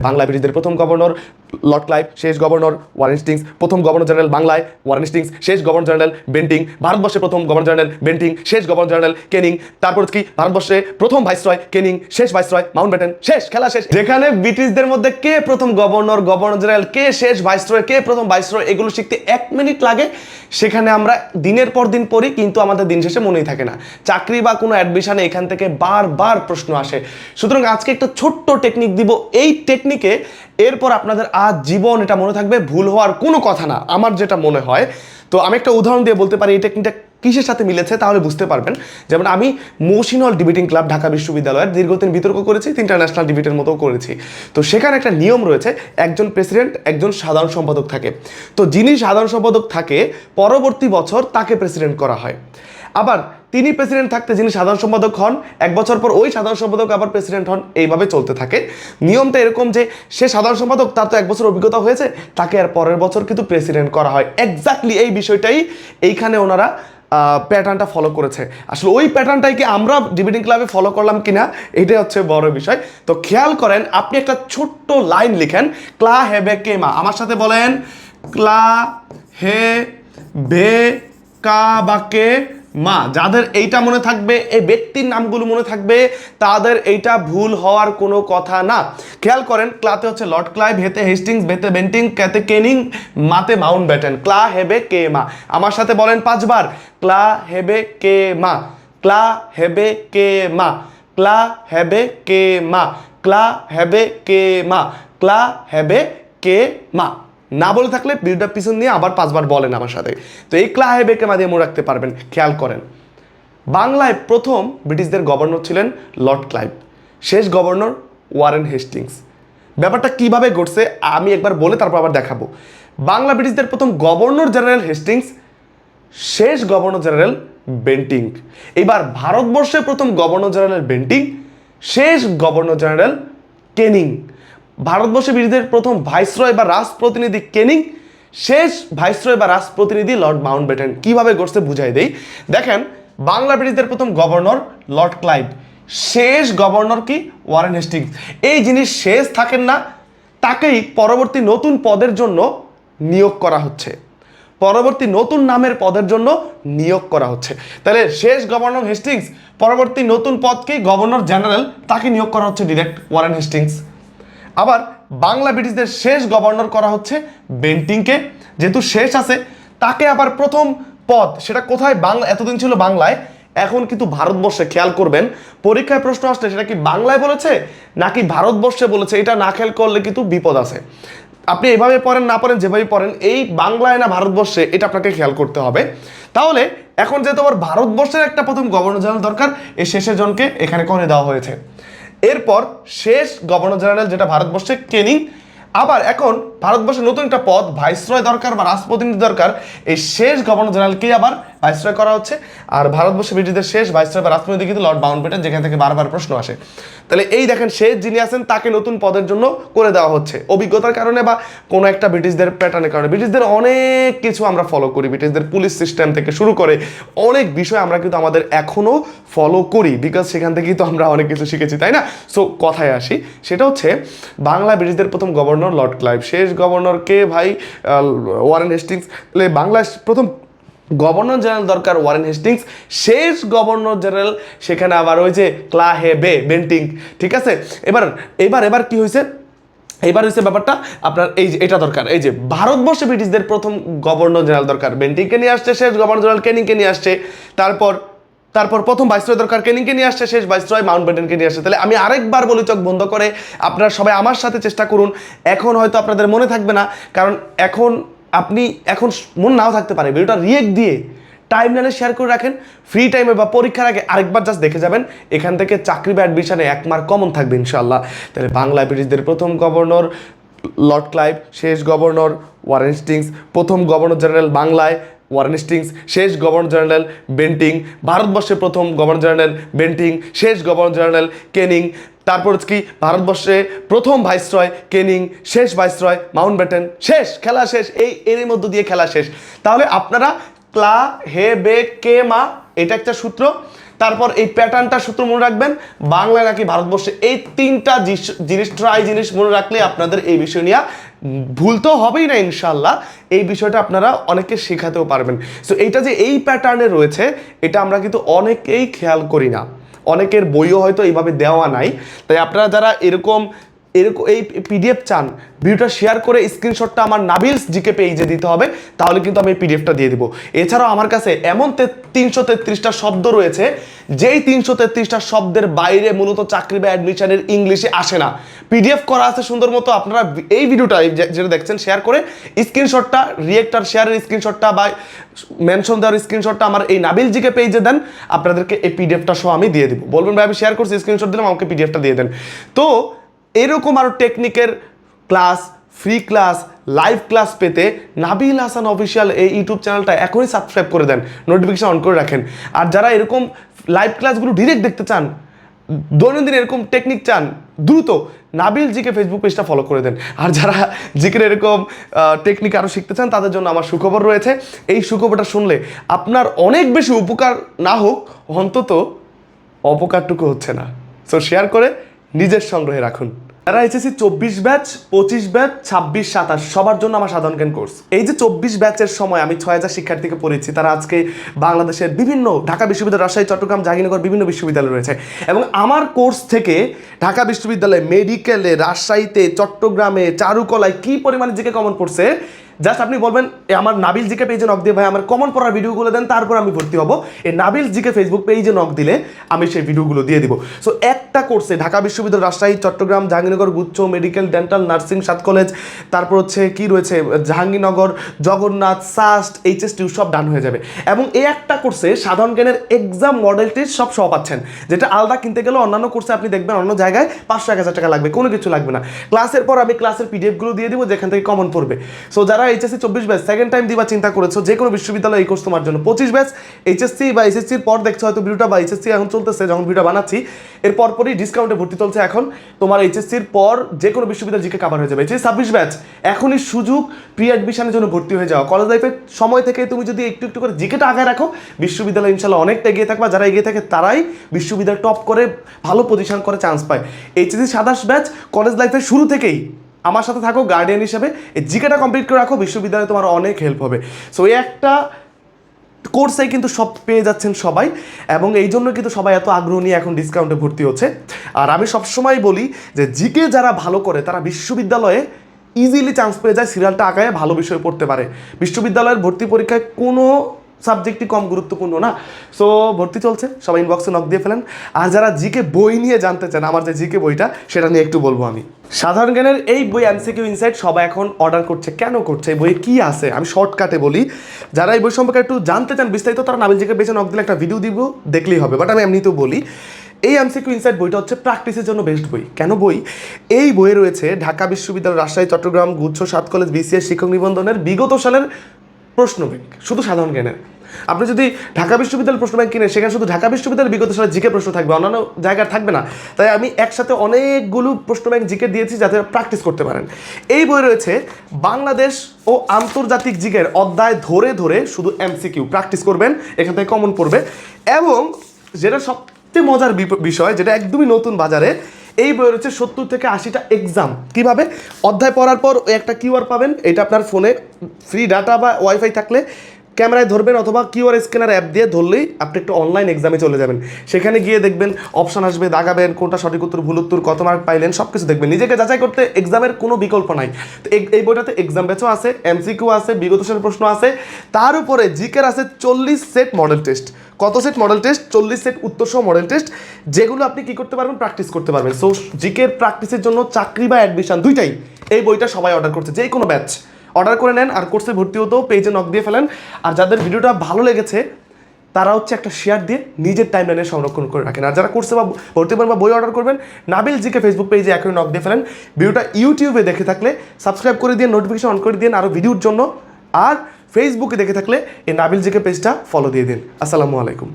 বাংলা ব্রিজদের প্রথম governor Lord Clive শেষ গভর্নর ওয়ারেন স্টিংস প্রথম গভর্নর জেনারেল বাংলায় ওয়ারেন স্টিংস শেষ গভর্নর জেনারেল বেন্টিং ভারতবর্ষে প্রথম গভর্নর জেনারেল বেন্টিং শেষ গভর্নর জেনারেল কেনিং তারপর কি, ভারতবর্ষে প্রথম ভাইসরয় কেনিং শেষ ভাইসরয় মাউন্ট ব্যাটেন শেষ, খেলা শেষ। যেখানে ব্রিটিশদের মধ্যে কে প্রথম গভর্নর গভর্নর জেনারেল, কে শেষ ভাইসরয় কে প্রথম ভাইসরয় এগুলো শিখতে এক মিনিট লাগে। সেখানে আমরা দিনের পর দিন পড়ি, কিন্তু আমাদের দিন শেষে মনেই থাকে না। চাকরি বা কোনো অ্যাডমিশনে এখান থেকে বারবার প্রশ্ন আসে। সুতরাং আজকে একটা ছোট্ট টেকনিক দিব। এই টেকনিকে এরপর আপনাদের আজ জীবন এটা মনে থাকবে, ভুল হওয়ার কোনো কথা না, আমার যেটা মনে হয়। তো আমি একটা উদাহরণ দিয়ে বলতে পারি এই টেকনিকটা কিসের সাথে মিলেছে তাহলে বুঝতে পারবেন। যেমন আমি মৌসিনল ডিবেটিং ক্লাব ঢাকা বিশ্ববিদ্যালয়ের দীর্ঘদিন বিতর্ক করেছি, ইন্টারন্যাশনাল ডিবেটের মতো করেছি। তো সেখানে একটা নিয়ম রয়েছে, একজন প্রেসিডেন্ট, একজন সাধারণ সম্পাদক থাকে। তো যিনি সাধারণ সম্পাদক থাকে, পরবর্তী বছর তাকে প্রেসিডেন্ট করা হয়। আবার তিনি প্রেসিডেন্ট থাকতে যিনি সাধারণ সম্পাদক হন, এক বছর পর ওই সাধারণ সম্পাদক আবার প্রেসিডেন্ট হন, এইভাবে চলতে থাকে। নিয়মটা এরকম যে সে সাধারণ সম্পাদক, তার তো এক বছর অভিজ্ঞতা হয়েছে, তাকে আর পরের বছর কিন্তু প্রেসিডেন্ট করা হয়। এক্স্যাক্টলি এই বিষয়টাই এইখানে ওনারা প্যাটার্নটা ফলো করেছে। আসলে ওই প্যাটার্নটাই কি আমরা ডিবেটিং ক্লাবে ফলো করলাম কিনা, এটাই হচ্ছে বড় বিষয়। তো খেয়াল করেন, আপনি একটা ছোট্ট লাইন লিখেন, ক্লা হেবে কে মা। আমার সাথে বলেন, ক্লা হে বে কা বা কে মা, যাদের এইটা মনে থাকবে, এই ব্যক্তির নামগুলো মনে থাকবে, তাদের এইটা ভুল হওয়ার কোনো কথা না। খেয়াল করেন, ক্লাতে হচ্ছে লর্ড ক্লাইভ, হেতে হেস্টিংস, বেতে বেন্টিং, ক্যাতে কেনিং, মাতে মাউন্ট ব্যাটেন ক্লা হেবে কে মা? আমার সাথে বলেন পাঁচবার, ক্লা হেবে কে মা? ক্লা হেবে কে মা? ক্লা হেবে কে মা? ক্লা হেবে কে মা? ক্লা হেবে কে মা? না বলে থাকলে ভিডিওটা পিছন নিয়ে আবার পাঁচবার বলেন আমার সাথে। তো এই ক্লা হেবেকে মাঝে মনে রাখতে পারবেন, খেয়াল করেন। বাংলায় প্রথম ব্রিটিশদের গভর্নর ছিলেন লর্ড ক্লাইভ, শেষ গভর্নর ওয়ারেন হেস্টিংস। ব্যাপারটা কীভাবে ঘটছে আমি একবার বলে তারপর আবার দেখাবো। বাংলা ব্রিটিশদের প্রথম গভর্নর জেনারেল হেস্টিংস, শেষ গভর্নর জেনারেল বেন্টিং। এবার ভারতবর্ষের প্রথম গভর্নর জেনারেল বেন্টিং, শেষ গভর্নর জেনারেল কেনিং। ভারতবর্ষে ব্রিটিশদের প্রথম ভাইসরয় বা রাজ প্রতিনিধি কেনিং, শেষ ভাইসরয় বা রাজ প্রতিনিধি লর্ড মাউন্ট ব্যাটেন কীভাবে ঘটছে বুঝাই দেই? দেখেন বাংলা ব্রিটিশদের প্রথম গভর্নর লর্ড ক্লাইভ, শেষ গভর্নর কি? Warren Hastings. এই জিনিস শেষ থাকেন না, তাকেই পরবর্তী নতুন পদের জন্য নিয়োগ করা হচ্ছে। পরবর্তী নতুন নামের পদের জন্য নিয়োগ করা হচ্ছে। তাহলে শেষ গভর্নর হেস্টিংস, পরবর্তী নতুন পদকে গভর্নর জেনারেল, তাকে নিয়োগ করা হচ্ছে ডিরেক্ট ওয়ারেন হেস্টিংস। আবার বাংলা ব্রিটিশদের শেষ গভর্নর করা হচ্ছে বেন্টিংকে। যেহেতু শেষ আছে, তাকে আবার প্রথম পদ, সেটা কোথায়? বাংলা, এতদিন ছিল বাংলায়। এখন কিন্তু ভারতবর্ষে, খেয়াল করবেন, পরীক্ষায় প্রশ্ন আসলে সেটা কি বাংলায় বলেছে, নাকি ভারতবর্ষে বলেছে? এটা না খেয়াল করলে কিন্তু বিপদ আছে। আপনি এভাবে পড়েন, না পড়েন, যেভাবে পড়েন, এই বাংলায় না ভারতবর্ষে, এটা আপনাকে খেয়াল করতে হবে। তাহলে, এখন যেহেতু আবার ভারতবর্ষের একটা প্রথম গভর্নর জেনারেল দরকার, এই শেষের জনকে এখানে করে দেওয়া হয়েছে। এরপর শেষ গভর্নর জেনারেল যেটা ভারতবর্ষে কেনিং। আবার এখন ভারতবর্ষে নতুন একটা পদ, ভাইসরয় দরকার বা রাষ্ট্রপ্রতিনিধি দরকার, এই শেষ গভর্নর জেনারেলকে আবার ভাইসরয় করা হচ্ছে? আর ভারতবর্ষে ব্রিটিশদের শেষ ভাইসরয় বা রাষ্ট্রপতি কিন্তু লর্ড মাউন্ট ব্যাটেন যেখান থেকে বারবার প্রশ্ন আসে। তাহলে এই দেখেন, শেষ যিনি আছেন, তাকে নতুন পদের জন্য করে দেওয়া হচ্ছে। অভিজ্ঞতার কারণে বা কোনো একটা ব্রিটিশদের প্যাটার্নের কারণে। ব্রিটিশদের অনেক কিছু আমরা ফলো করি। ব্রিটিশদের পুলিশ সিস্টেম থেকে শুরু করে অনেক বিষয় আমরা কিন্তু আমাদের এখনও ফলো করি বিকজ সেখান থেকেই তো আমরা অনেক কিছু শিখেছি, তাই না? সো কথায় আসি। সেটা হচ্ছে, বাংলা ব্রিটিশদের প্রথম গভর্নর লর্ড ক্লাইভ। শেষ গভর্নর কে ভাই ওয়ারেন হেস্টিংস, তাহলে বাংলার প্রথম গভর্নর জেনারেল দরকার ওয়ারেন হেস্টিংস। শেষ গভর্নর জেনারেল সেখানে আবার ওই যে ক্লা হে বে বেন্টিং, ঠিক আছে? এবার এবার এবার কি হয়েছে এবার হচ্ছে ব্যাপারটা, আপনার এই যে, এটা দরকার, এই যে, ভারতবর্ষে ব্রিটিশদের প্রথম গভর্নর জেনারেল দরকার। বেন্টিংকে নিয়ে আসছে, শেষ গভর্নর জেনারেল কেনিংকে নিয়ে আসছে। তারপর তারপর প্রথম ভাইসরয় দরকার কেনিংকে নিয়ে আসছে, শেষ ভাইসরয় মাউন্ট ব্যাটেনকে নিয়ে আসছে। তাহলে আমি আরেকবার বলি, চোখ বন্ধ করে আপনারা সবাই আমার সাথে চেষ্টা করুন। এখন হয়তো আপনাদের মনে থাকবে না, কারণ এখন আপনি, এখন মন নাও থাকতে পারে। ভিডিওটা রিয়েক্ট দিয়ে টাইম লাইনে শেয়ার করে রাখেন। ফ্রি টাইমে বা পরীক্ষার আগে আরেকবার জাস্ট দেখে যাবেন। এখান থেকে চাকরি বা অ্যাডমিশনে এক কমন থাকবে ইনশাল্লাহ তাহলে বাংলা ব্রিটিশদের প্রথম গভর্নর লর্ড ক্লাইভ, শেষ গভর্নর ওয়ারেন স্টিংস, প্রথম গভর্নর জেনারেল বাংলায় ওয়ারেন স্টিংস শেষ গভর্নর জেনারেল বেন্টিং ভারতবর্ষে প্রথম গভর্নর জেনারেল বেন্টিং শেষ গভর্নর জেনারেল কেনিং তারপর কি ভারতবর্ষে প্রথম ভাইসরয় কেনিং শেষ ভাইসরয় মাউন্ট ব্যাটেন শেষ, খেলা শেষ, এই এর মধ্য দিয়ে খেলা শেষ। তাহলে আপনারা ক্লা, হে, বে, কে, মা, এটা একটা সূত্র। তারপর এই প্যাটার্নটা সূত্র মনে রাখবেন বাংলা নাকি ভারতবর্ষে এই তিনটা জিনিস ট্রাই জিনিস মনে রাখলে আপনাদের এই বিষয় নিয়ে ভুল তো হবেই না ইনশাল্লাহ এই বিষয়টা আপনারা অনেককে শেখাতেও পারবেন। সো এইটা যে এই প্যাটার্নে রয়েছে, এটা আমরা কিন্তু অনেকেই খেয়াল করি না। অনেকের বইও হয়তো এইভাবে দেওয়া নাই। তাই আপনারা যারা এরকম এরকম এই পিডিএফ চান, ভিডিওটা শেয়ার করে স্ক্রিনশটটা আমার নাবিলস জিকে পেজে দিতে হবে, তাহলে কিন্তু আমি এই পিডিএফটা দিয়ে দিব। এছাড়াও আমার কাছে এমন তিনশো তেত্রিশটা শব্দ রয়েছে, যেই তিনশো তেত্রিশটা শব্দের বাইরে মূলত চাকরি বা অ্যাডমিশনের ইংলিশে আসে না। পিডিএফ করা আছে সুন্দর মতো, আপনারা এই ভিডিওটা যেটা দেখছেন শেয়ার করে স্ক্রিনশটটা রিয়েক্টার শেয়ারের স্ক্রিনশটটা বা মেনশন দেওয়ার স্ক্রিনশটটা আমার এই নাবিল জিকে পেজে দেন, আপনাদেরকে এই পিডিএফটা সহ আমি দিয়ে দিব। বলবেন, ভাই, আমি শেয়ার করছি স্ক্রিনশট দিলাম, আমাকে পিডিএফটা দিয়ে দেন। তো এরকম আরও টেকনিকের class free class live class পেতে নাবিল হাসান অফিসিয়াল এই ইউটিউব চ্যানেলটা এখনই সাবস্ক্রাইব করে দেন নোটিফিকেশন অন করে রাখেন। আর যারা এরকম লাইভ ক্লাসগুলো ডিরেক্ট দেখতে চান, দৈনন্দিন এরকম টেকনিক চান, দ্রুত নাবিল জিকে ফেসবুক পেজটা ফলো করে দেন। আর যারা জিকের এরকম টেকনিক আরও শিখতে চান, তাদের জন্য আমার সুখবর রয়েছে। এই সুখবরটা শুনলে আপনার অনেক বেশি উপকার না হোক, অন্তত অপকারটুকু হচ্ছে না। সো শেয়ার করে নিজের সংগ্রহে রাখুন। যারা এসেছি চব্বিশ ব্যাচ, পঁচিশ ব্যাচ, ছাব্বিশ, সাতাশ, সবার জন্য আমার সাধারণ জ্ঞান কোর্স। এই যে চব্বিশ ব্যাচের সময় আমি ছয় হাজার শিক্ষার্থীকে পড়েছি তারা আজকে বাংলাদেশের বিভিন্ন, ঢাকা বিশ্ববিদ্যালয়, রাজশাহী, চট্টগ্রাম, জাহাঙ্গীরনগর, বিভিন্ন বিশ্ববিদ্যালয় রয়েছে। এবং আমার কোর্স থেকে ঢাকা বিশ্ববিদ্যালয়ে মেডিকেলে, রাজশাহীতে, চট্টগ্রামে, চারুকলায় কি পরিমাণে জিকে কমন পড়ছে জাস্ট আপনি বলবেন আমার নাবিল জিকে পেজে নক দিয়ে ভাই, আমার কমন পড়ার ভিডিওগুলো দেন, তারপর আমি ভর্তি হব। এই নাবিল জিকে ফেসবুক পেজে নক দিলে আমি সেই ভিডিওগুলো দিয়ে দিব। সো একটা কোর্সে ঢাকা বিশ্ববিদ্যালয়, রাজশাহী, চট্টগ্রাম, জাহাঙ্গীরনগর, গুচ্ছ মেডিকেল ডেন্টাল নার্সিং সাত কলেজ তারপর হচ্ছে কি রয়েছে, Jahangirnagar, Jagannath SUST HSTU সব ডান হয়ে যাবে। এবং এই একটা কোর্সে সাধারণ জ্ঞানের এক্সাম মডেল টেস্ট সব সহ পাচ্ছেন, যেটা আলাদা কিনতে গেলে অন্যান্য কোর্সে আপনি দেখবেন অন্য জায়গায় পাঁচশো, এক হাজার টাকা লাগবে, কোনো কিছু লাগবে না। ক্লাসের পর আমি ক্লাসের পিডিএফগুলো দিয়ে দিব, যেখান থেকে কমন পড়বে। সো যারা এইচএসসি চব্বিশ ব্যাচ সেকেন্ড টাইম দিবা চিন্তা করেছ যে কোনো বিশ্ববিদ্যালয় এই কোর্স তোমার জন্য। পঁচিশ ব্যাচ, এইচএসসি বা এসএসসির পর দেখছ হয়তো ভিডিওটা বা এইচএসসি এখন চলতেছে, যখন ভিডিও বানাচ্ছি, এর পরপরই ডিসকাউন্টে ভর্তি চলছে এখন। তোমার এইচএসসির পর যে কোনো বিশ্ববিদ্যালয় জিকে কাভার হয়ে যাবে। এইচএসসি ছাব্বিশ ব্যাচ, এখনই সুযোগ প্রি অ্যাডমিশনের জন্য ভর্তি হয়ে যাওয়া কলেজ লাইফের সময় থেকে তুমি যদি একটু একটু করে জিকেটা আগে রাখো, বিশ্ববিদ্যালয় ইনশাল্লাহ অনেকটা এগিয়ে থাকবা। যারা এগিয়ে থাকে তারাই বিশ্ববিদ্যালয় টপ করে ভালো পজিশন করে চান্স পায়। এইচএসসি সাতাশ ব্যাচ কলেজ লাইফের শুরু থেকেই আমার সাথে থাকো গার্ডিয়ান হিসেবে। এই জিকেটা কমপ্লিট করে রাখো, বিশ্ববিদ্যালয়ে তোমার অনেক হেল্প হবে। সো এই একটা কোর্সে কিন্তু সব পেয়ে যাচ্ছেন সবাই, এবং এই জন্য কিন্তু সবাই এত আগ্রহ নিয়ে এখন ডিসকাউন্টে ভর্তি হচ্ছে। আর আমি সবসময় বলি যে, জিকে যারা ভালো করে, তারা বিশ্ববিদ্যালয়ে ইজিলি চান্স পেয়ে যায় সিরিয়ালটা আঁকায় ভালো বিষয় পড়তে পারে। বিশ্ববিদ্যালয়ের ভর্তি পরীক্ষায় কোনো সাবজেক্টই কম গুরুত্বপূর্ণ না। সো ভর্তি চলছে, সবাই ইনবক্সে নক দিয়ে ফেলেন। আর যারা জিকে বই নিয়ে জানতে চান, আমার যে জিকে বইটা, সেটা নিয়ে একটু বলব আমি। সাধারণ জ্ঞানের এই বই এমসিকিউ ইনসাইট সবাই এখন অর্ডার করছে। কেন করছে? এই বইয়ে কি আছে? আমি শর্টকাটে বলি। যারা এই বই সম্পর্কে একটু জানতে চান বিস্তারিত, তারা নাবিল জিকে বেছে নক দিলে একটা ভিডিও দিব, দেখলেই হবে। বাট আমি এমনিতেও বলি, এই এমসিকিউ ইনসাইট বইটা হচ্ছে প্র্যাকটিসের জন্য বেস্ট বই। কেন বই? এই বইয়ে রয়েছে ঢাকা বিশ্ববিদ্যালয়, রাজশাহী, চট্টগ্রাম, গুচ্ছ সাত কলেজ বিসিএস শিক্ষক নিবন্ধনের বিগত সালের প্রশ্ন শুধু সাধারণ জ্ঞানের। আপনি যদি ঢাকা বিশ্ববিদ্যালয়ের প্রশ্ন ব্যাংক কিনে সেখানে শুধু ঢাকা বিশ্ববিদ্যালয়ের বিগত সালে জিকে প্রশ্ন থাকবে, অন্যান্য জায়গায় থাকবে না। তাই আমি একসাথে অনেকগুলো প্রশ্ন ব্যাংক জিকে দিয়েছি যাতে প্র্যাকটিস করতে পারেন। এই বই রয়েছে বাংলাদেশ ও আন্তর্জাতিক জিকের অধ্যায় ধরে ধরে শুধু এমসিকিউ। প্র্যাকটিস করবেন, এখান থেকে কমন পড়বে। এবং যেটা সবচেয়ে মজার বিষয়, যেটা একদমই নতুন বাজারে, এই বই রয়েছে সত্তর থেকে আশিটা এক্সাম কীভাবে? অধ্যায় পড়ার পর একটা কিউআর পাবেন, এটা আপনার ফোনে ফ্রি ডাটা বা ওয়াইফাই থাকলে। ক্যামেরায় ধরবেন অথবা কিউআর স্ক্যানার অ্যাপ দিয়ে ধরলেই আপনি একটু অনলাইন এক্সামে চলে যাবেন। সেখানে গিয়ে দেখবেন অপশন আসবে, দাগাবেন, কোনটা সঠিক উত্তর, ভুল উত্তর, কত মার্ক পাইলেন সব কিছু দেখবেন। নিজেকে যাচাই করতে এক্সামের কোনো বিকল্প নাই। তো এই- বইটাতে এক্সাম ব্যাচও আছে এমসিকিউ আছে, বিগত সালের প্রশ্ন আছে। তার উপরে জিকের আছে চল্লিশ সেট মডেল টেস্ট কত সেট মডেল টেস্ট চল্লিশ সেট উত্তর সহ মডেল টেস্ট যেগুলো আপনি কি করতে পারবেন? প্র্যাকটিস করতে পারবেন। সো জিকের প্র্যাকটিসের জন্য চাকরি বা অ্যাডমিশন দুইটাই এই বইটা সবাই অর্ডার করছে যে কোনো ব্যাচ অর্ডার করে নেন আর কোর্সে ভর্তি হতেও পেজে নক দিয়ে ফেলেন। আর যাদের ভিডিওটা ভালো লেগেছে, তারা হচ্ছে একটা শেয়ার দিয়ে নিজের টাইম লাইনে সংরক্ষণ করে রাখেন। আর যারা কোর্সে বা ভর্তি হবেন বা বই অর্ডার করবেন, নাবিল জিকে ফেসবুক পেজে এখনই নক দিয়ে ফেলেন। ভিডিওটা ইউটিউবে দেখে থাকলে সাবস্ক্রাইব করে দিয়ে নোটিফিকেশন অন করে দিন আরও ভিডিওর জন্য। আর ফেসবুকে দেখে থাকলে এই নাবিল জিকে পেজটা ফলো দিয়ে দিন। আসসালামু আলাইকুম।